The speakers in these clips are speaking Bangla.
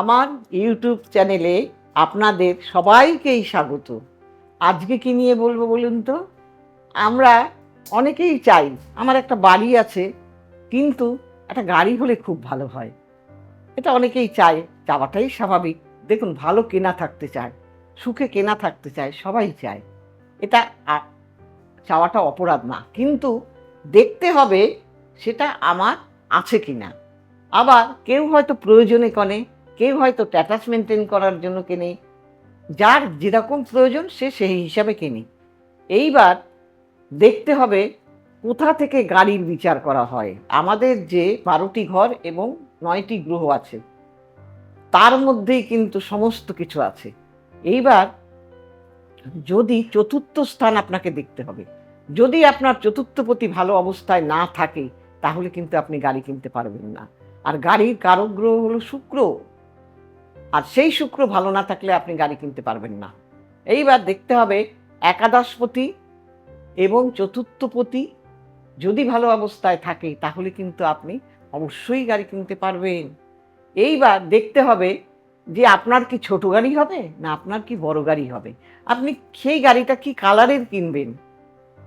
আমার ইউটিউব চ্যানেলে আপনাদের সবাইকেই স্বাগত। আজকে কি নিয়ে বলব বলুন তো? আমরা অনেকেই চাই, আমার একটা বাড়ি আছে, কিন্তু একটা গাড়ি হলে খুব ভালো হয়। এটা অনেকেই চায় চাওয়াটাই স্বাভাবিক। দেখুন, ভালো কেনা থাকতে চায়, সুখে কেনা থাকতে চায়, সবাই চায়। এটা চাওয়াটা অপরাধ না, কিন্তু দেখতে হবে সেটা আমার আছে কি না আবার কেউ হয়তো প্রয়োজনে কনে কেউ হয়তো স্ট্যাটাস মেনটেন করার জন্য কেনে, যার যেরকম প্রয়োজন সে সেই হিসাবে কেনে। এইবার দেখতে হবে কোথা থেকে গাড়ির বিচার করা হয়। আমাদের যে বারোটি ঘর এবং নয়টি গ্রহ আছে, তার মধ্যেই কিন্তু সমস্ত কিছু আছে। এইবার যদি চতুর্থ স্থান আপনাকে দেখতে হবে, যদি আপনার চতুর্থ প্রতি ভালো অবস্থায় না থাকে, তাহলে কিন্তু আপনি গাড়ি কিনতে পারবেন না। আর গাড়ির কারক গ্রহ হলো শুক্র। আর সেই শুক্র ভালো না থাকলে আপনি গাড়ি কিনতে পারবেন না। এইবার দেখতে হবে একাদশপতি এবং চতুর্থপতি যদি ভালো অবস্থায় থাকে, তাহলে কিন্তু আপনি অবশ্যই গাড়ি কিনতে পারবেন। এইবার দেখতে হবে যে আপনার কি ছোট গাড়ি হবে না আপনার কি বড় গাড়ি হবে? আপনি সেই গাড়িটা কি কালারের কিনবেন?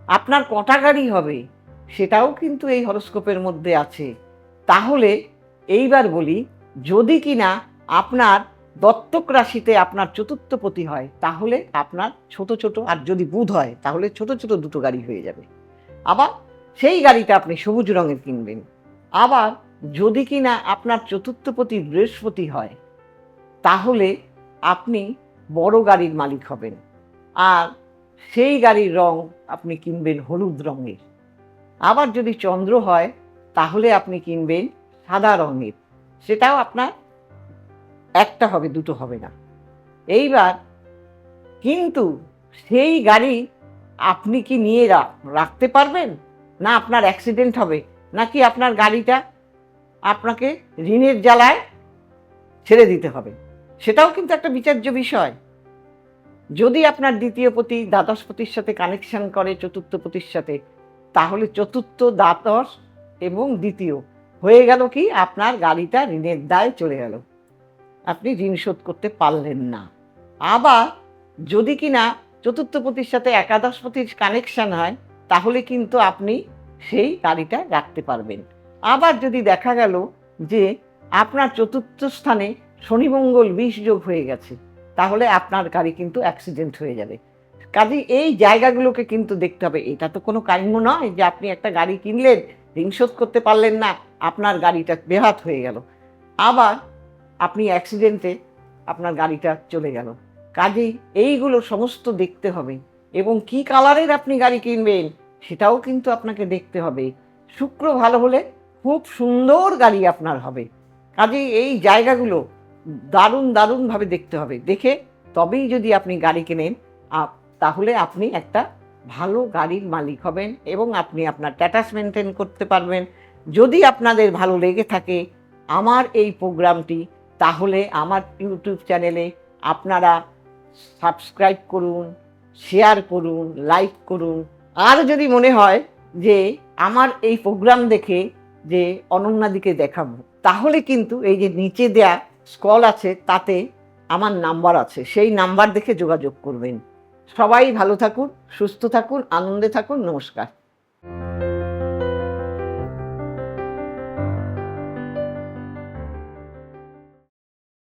আপনার কটা গাড়ি হবে? সেটাও কিন্তু এই হরস্কোপের মধ্যে আছে। তাহলে এইবার বলি, যদি কিনা আপনার দত্তক রাশিতে আপনার চতুর্থপতি হয়, তাহলে আপনার ছোট ছোট, আর যদি বুধ হয়, তাহলে ছোট ছোট দুটো গাড়ি হয়ে যাবে। আবার সেই গাড়িটা আপনি সবুজ রঙের কিনবেন। আবার যদি কিনা আপনার চতুর্থপতি বৃহস্পতি হয়, তাহলে আপনি বড় গাড়ির মালিক হবেন। আর সেই গাড়ির রং আপনি কিনবেন হলুদ রঙের। আবার যদি চন্দ্র হয়, তাহলে আপনি কিনবেন সাদা রঙের। সেটাও আপনার একটা হবে, দুটো হবে না। এইবার কিন্তু সেই গাড়ি আপনি কি নিয়ে রাখতে পারবেন? না আপনার অ্যাক্সিডেন্ট হবে? নাকি আপনার গাড়িটা আপনাকে ঋণের জ্বালায় ছেড়ে দিতে হবে? সেটাও কিন্তু একটা বিচার্য বিষয়। যদি আপনার দ্বিতীয় পতি দ্বাদশপতির সাথে কানেকশন করে, চতুর্থ পতির সাথে, তাহলে চতুর্থ, দ্বাদশ এবং দ্বিতীয় হয়ে গেল কি? আপনার গাড়িটা ঋণের দায় চলে গেল। আপনি ঋণ শোধ করতে পারলেন না। আবার যদি কিনা চতুর্থ পতির সাথে একাদশপতির কানেকশন হয়, তাহলে কিন্তু আপনি সেই গাড়িটা রাখতে পারবেন। আবার যদি দেখা গেল যে আপনার চতুর্থ স্থানে শনি মঙ্গল বিষ যোগ হয়ে গেছে, তাহলে আপনার গাড়ি কিন্তু অ্যাক্সিডেন্ট হয়ে যাবে। কাজে এই জায়গাগুলোকে কিন্তু দেখতে হবে। এটা তো কোনো কাম্য নয় যে আপনি একটা গাড়ি কিনলেন, ঋণ শোধ করতে পারলেন না, আপনার গাড়িটা বেহাত হয়ে গেল। আবার আপনি অ্যাক্সিডেন্টে আপনার গাড়িটা চলে গেল। কাজেই এইগুলো সমস্ত দেখতে হবে এবং কি কালারের আপনি গাড়ি কিনবেন সেটাও কিন্তু আপনাকে দেখতে হবে। শুক্র ভালো হলে খুব সুন্দর গাড়ি আপনার হবে। কাজেই এই জায়গাগুলো দারুণ, দারুণভাবে দেখতে হবে। দেখে তবেই যদি আপনি গাড়ি কেনেন তাহলে আপনি একটা ভালো গাড়ির মালিক হবেন এবং আপনি আপনার স্ট্যাটাস মেনটেন করতে পারবেন। যদি আপনাদের ভালো লেগে থাকে, আমার এই প্রোগ্রামটি তাহলে আমার ইউটিউব চ্যানেলে আপনারা সাবস্ক্রাইব করুন শেয়ার করুন লাইক করুন। আর যদি মনে হয় যে আমার এই প্রোগ্রাম দেখে যে অনন্যাদিকে দেখাবো, তাহলে কিন্তু এই যে নিচে দেয়া স্কল আছে, তাতে আমার নাম্বার আছে। সেই নাম্বার দেখে যোগাযোগ করবেন। সবাই ভালো থাকুন, সুস্থ থাকুন, আনন্দে থাকুন, নমস্কার।